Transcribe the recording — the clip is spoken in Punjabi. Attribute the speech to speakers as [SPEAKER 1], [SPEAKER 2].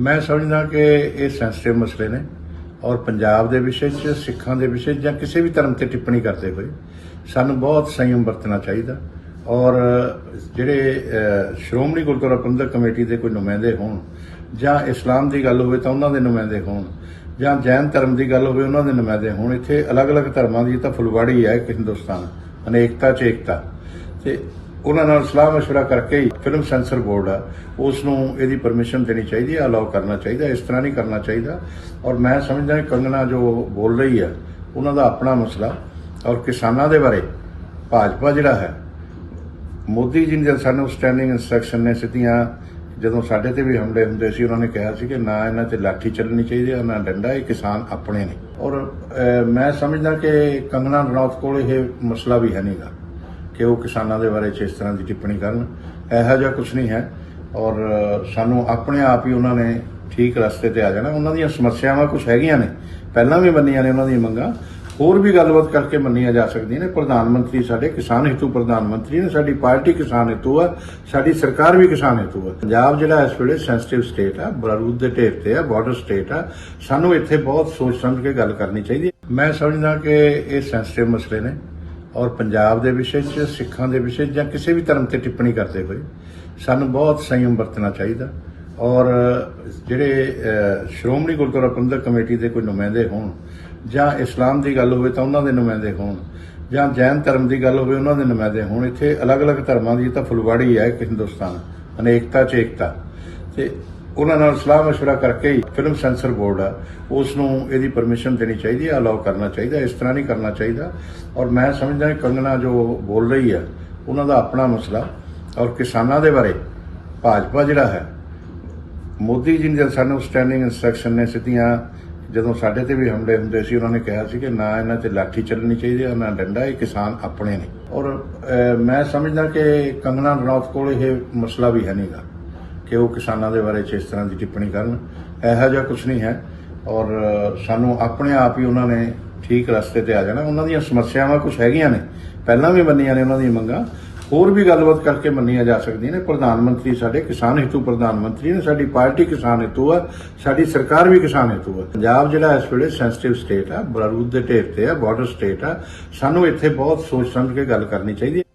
[SPEAKER 1] ਮੈਂ ਸਮਝਦਾ ਕਿ ਇਹ ਸੈਂਸਿਟਿਵ ਮਸਲੇ ਨੇ ਔਰ ਪੰਜਾਬ ਦੇ ਵਿਸ਼ੇ 'ਚ, ਸਿੱਖਾਂ ਦੇ ਵਿਸ਼ੇ 'ਚ ਜਾਂ ਕਿਸੇ ਵੀ ਧਰਮ ਤੇ ਟਿੱਪਣੀ ਕਰਦੇ ਹੋਏ ਸਾਨੂੰ ਬਹੁਤ ਸੰਯਮ ਵਰਤਣਾ ਚਾਹੀਦਾ। ਔਰ ਜਿਹੜੇ ਸ਼੍ਰੋਮਣੀ ਗੁਰਦੁਆਰਾ ਪ੍ਰਬੰਧਕ ਕਮੇਟੀ ਦੇ ਕੋਈ ਨੁਮਾਇੰਦੇ ਹੋਣ ਜਾਂ ਇਸਲਾਮ ਦੀ ਗੱਲ ਹੋਵੇ ਤਾਂ ਉਹਨਾਂ ਦੇ ਨੁਮਾਇੰਦੇ ਹੋਣ ਜਾਂ ਜੈਨ ਧਰਮ ਦੀ ਗੱਲ ਹੋਵੇ ਉਹਨਾਂ ਦੇ ਨੁਮਾਇੰਦੇ ਹੋਣ। ਇੱਥੇ ਅਲੱਗ-ਅਲੱਗ ਧਰਮਾਂ ਦੀ ਤਾਂ ਫੁਲਵਾੜੀ ਹੈ ਇੱਕ ਹਿੰਦੁਸਤਾਨ, ਅਨੇਕਤਾ 'ਚ ਏਕਤਾ। ਤੇ ਉਹਨਾਂ ਨਾਲ ਸਲਾਹ مشورہ ਕਰਕੇ ਹੀ ਫਿਲਮ ਸੈਂਸਰ ਬੋਰਡ ਆ ਉਸ ਨੂੰ ਇਹਦੀ ਪਰਮਿਸ਼ਨ ਦੇਣੀ ਚਾਹੀਦੀ ਹੈ ਅਲਾਉ ਕਰਨਾ ਚਾਹੀਦਾ ਇਸ ਤਰ੍ਹਾਂ ਨਹੀਂ ਕਰਨਾ ਚਾਹੀਦਾ ਔਰ ਮੈਂ ਸਮਝਦਾ ਕਿ ਕੰਗਨਾ ਜੋ ਬੋਲ ਰਹੀ ਹੈ ਉਹਨਾਂ ਦਾ ਆਪਣਾ ਮਸਲਾ ਔਰ ਕਿਸਾਨਾਂ ਦੇ ਬਾਰੇ ਭਾਜਪਾ ਜਿਹੜਾ ਹੈ ਮੋਦੀ ਜੀ ਨੇ ਜਦ ਸਾਨੂੰ ਸਟੈਂਡਿੰਗ ਇਨਸਟਰਕਸ਼ਨ ਨੇ ਸਿੱਧੀਆਂ ਜਦੋਂ ਸਾਡੇ ਤੇ ਵੀ ਹਮਲੇ ਹੁੰਦੇ ਸੀ ਉਹਨਾਂ ਨੇ ਕਿਹਾ ਸੀ ਕਿ ਨਾ ਇਹਨਾਂ ਤੇ ਲਾਠੀ ਚੱਲਣੀ ਚਾਹੀਦੀ ਹੈ ਨਾ ਡੰਡਾ ਇਹ ਕਿਸਾਨ ਆਪਣੇ ਨੇ ਔਰ ਅਹ, ਮੈਂ ਸਮਝਦਾ ਕਿ ਕੰਗਨਾ ਰਣੌਤ ਕੋਲ ਇਹ ਮਸਲਾ ਵੀ ਹੈ ਨਹੀਂਗਾ ਕਿ ਉਹ ਕਿਸਾਨਾਂ ਦੇ ਬਾਰੇ 'ਚ ਇਸ ਤਰ੍ਹਾਂ ਦੀ ਟਿੱਪਣੀ ਕਰਨ। ਇਹੋ ਜਿਹਾ ਕੁਝ ਨਹੀਂ ਹੈ। ਔਰ ਸਾਨੂੰ ਆਪਣੇ ਆਪ ਹੀ ਉਹਨਾਂ ਨੇ ਠੀਕ ਰਸਤੇ ਤੇ ਆ ਜਾਣਾ। ਉਹਨਾਂ ਦੀਆਂ ਸਮੱਸਿਆਵਾਂ ਕੁਝ ਹੈਗੀਆਂ ਨੇ। ਪਹਿਲਾਂ ਵੀ ਮੰਨੀਆਂ ਨੇ ਉਹਨਾਂ ਦੀਆਂ ਮੰਗਾਂ। ਹੋਰ ਵੀ ਗੱਲਬਾਤ ਕਰਕੇ ਮੰਨੀਆਂ ਜਾ ਸਕਦੀਆਂ ਨੇ। ਪ੍ਰਧਾਨ ਮੰਤਰੀ ਸਾਡੇ ਕਿਸਾਨ ਹਿੱਤੂ, ਪ੍ਰਧਾਨ ਮੰਤਰੀ ਨੇ ਸਾਡੀ ਪਾਰਟੀ ਕਿਸਾਨ ਹਿੱਤੂ ਆ। ਸਾਡੀ ਸਰਕਾਰ ਵੀ ਕਿਸਾਨ ਹਿੱਤੂ ਆ। ਪੰਜਾਬ ਜਿਹੜਾ ਇਸ ਵੇਲੇ ਸੈਂਸਿਟਿਵ ਸਟੇਟ ਆ। ਬਾਰੂਦ ਦੇ ਢੇਰ ਤੇ ਆ। ਬਾਰਡਰ ਸਟੇਟ ਆ। ਸਾਨੂੰ ਇੱਥੇ ਬਹੁਤ ਸੋਚ ਸਮਝ ਕੇ ਗੱਲ ਕਰਨੀ ਚਾਹੀਦੀ ਮੈਂ ਸਮਝਦਾ ਕਿ ਇਹ ਸੈਂਸਿਟਿਵ ਮਸਲੇ ਨੇ। ਔਰ ਪੰਜਾਬ ਦੇ ਵਿਸ਼ੇ 'ਚ, ਸਿੱਖਾਂ ਦੇ ਵਿਸ਼ੇ 'ਚ ਜਾਂ ਕਿਸੇ ਵੀ ਧਰਮ ਤੇ ਟਿੱਪਣੀ ਕਰਦੇ ਹੋਏ ਸਾਨੂੰ ਬਹੁਤ ਸੰਯਮ ਵਰਤਣਾ ਚਾਹੀਦਾ। ਔਰ ਜਿਹੜੇ ਸ਼੍ਰੋਮਣੀ ਗੁਰਦੁਆਰਾ ਪ੍ਰਬੰਧਕ ਕਮੇਟੀ ਦੇ ਕੋਈ ਨੁਮਾਇੰਦੇ ਹੋਣ ਜਾਂ ਇਸਲਾਮ ਦੀ ਗੱਲ ਹੋਵੇ ਤਾਂ ਉਹਨਾਂ ਦੇ ਨੁਮਾਇੰਦੇ ਹੋਣ ਜਾਂ ਜੈਨ ਧਰਮ ਦੀ ਗੱਲ ਹੋਵੇ ਉਹਨਾਂ ਦੇ ਨੁਮਾਇੰਦੇ ਹੋਣ। ਇੱਥੇ ਅਲੱਗ-ਅਲੱਗ ਧਰਮਾਂ ਦੀ ਤਾਂ ਫੁਲਵਾੜੀ ਹੈ ਇੱਕ ਹਿੰਦੁਸਤਾਨ, ਅਨੇਕਤਾ 'ਚ ਏਕਤਾ। ਤੇ ਉਹਨਾਂ ਨਾਲ ਸਲਾਹ مشورہ ਕਰਕੇ ਹੀ ਫਿਲਮ ਸੈਂਸਰ ਬੋਰਡ ਆ ਉਸ ਨੂੰ ਇਹਦੀ ਪਰਮਿਸ਼ਨ ਦੇਣੀ ਚਾਹੀਦੀ ਹੈ ਅਲਾਉ ਕਰਨਾ ਚਾਹੀਦਾ ਇਸ ਤਰ੍ਹਾਂ ਨਹੀਂ ਕਰਨਾ ਚਾਹੀਦਾ ਔਰ ਮੈਂ ਸਮਝਦਾ ਕਿ ਕੰਗਨਾ ਜੋ ਬੋਲ ਰਹੀ ਹੈ ਉਹਨਾਂ ਦਾ ਆਪਣਾ ਮਸਲਾ ਔਰ ਕਿਸਾਨਾਂ ਦੇ ਬਾਰੇ ਭਾਜਪਾ ਜਿਹੜਾ ਹੈ ਮੋਦੀ ਜੀ ਨੇ ਜਦ ਸਾਨੂੰ ਸਟੈਂਡਿੰਗ ਇਨਸਟਰਕਸ਼ਨ ਨੇ ਸਿੱਧੀਆਂ ਜਦੋਂ ਸਾਡੇ ਤੇ ਵੀ ਹਮਲੇ ਹੁੰਦੇ ਸੀ ਉਹਨਾਂ ਨੇ ਕਿਹਾ ਸੀ ਕਿ ਨਾ ਇਹਨਾਂ ਤੇ ਲਾਠੀ ਚੱਲਣੀ ਚਾਹੀਦੀ ਹੈ ਨਾ ਡੰਡਾ ਇਹ ਕਿਸਾਨ ਆਪਣੇ ਨੇ ਔਰ ਅਹ, ਮੈਂ ਸਮਝਦਾ ਕਿ ਕੰਗਨਾ ਰਣੌਤ ਕੋਲ ਇਹ ਮਸਲਾ ਵੀ ਹੈ ਨਹੀਂਗਾ ਕਿ ਉਹ ਕਿਸਾਨਾਂ ਦੇ ਬਾਰੇ 'ਚ ਇਸ ਤਰ੍ਹਾਂ ਦੀ ਟਿੱਪਣੀ ਕਰਨ। ਇਹੋ ਜਿਹਾ ਕੁਝ ਨਹੀਂ ਹੈ। ਔਰ ਸਾਨੂੰ ਆਪਣੇ ਆਪ ਹੀ ਉਹਨਾਂ ਨੇ ਠੀਕ ਰਸਤੇ ਤੇ ਆ ਜਾਣਾ। ਉਹਨਾਂ ਦੀਆਂ ਸਮੱਸਿਆਵਾਂ ਕੁਝ ਹੈਗੀਆਂ ਨੇ। ਪਹਿਲਾਂ ਵੀ ਮੰਨੀਆਂ ਨੇ ਉਹਨਾਂ ਦੀਆਂ ਮੰਗਾਂ। ਹੋਰ ਵੀ ਗੱਲਬਾਤ ਕਰਕੇ ਮੰਨੀਆਂ ਜਾ ਸਕਦੀਆਂ ਨੇ। ਪ੍ਰਧਾਨ ਮੰਤਰੀ ਸਾਡੇ ਕਿਸਾਨ ਹਿੱਤੂ, ਪ੍ਰਧਾਨ ਮੰਤਰੀ ਨੇ। ਸਾਡੀ ਪਾਰਟੀ ਕਿਸਾਨ ਹਿੱਤੂ ਆ ਸਾਡੀ ਸਰਕਾਰ ਵੀ ਕਿਸਾਨ ਹਿੱਤੂ ਆ ਪੰਜਾਬ ਜਿਹੜਾ ਇਸ ਵੇਲੇ ਸੈਂਸਿਟਿਵ ਸਟੇਟ ਆ। ਬਾਰੂਦ ਦੇ ਢੇਰ ਤੇ ਆ। ਬਾਰਡਰ ਸਟੇਟ ਆ। ਸਾਨੂੰ ਇੱਥੇ ਬਹੁਤ ਸੋਚ ਸਮਝ ਕੇ ਗੱਲ ਕਰਨੀ ਚਾਹੀਦੀ ਹੈ।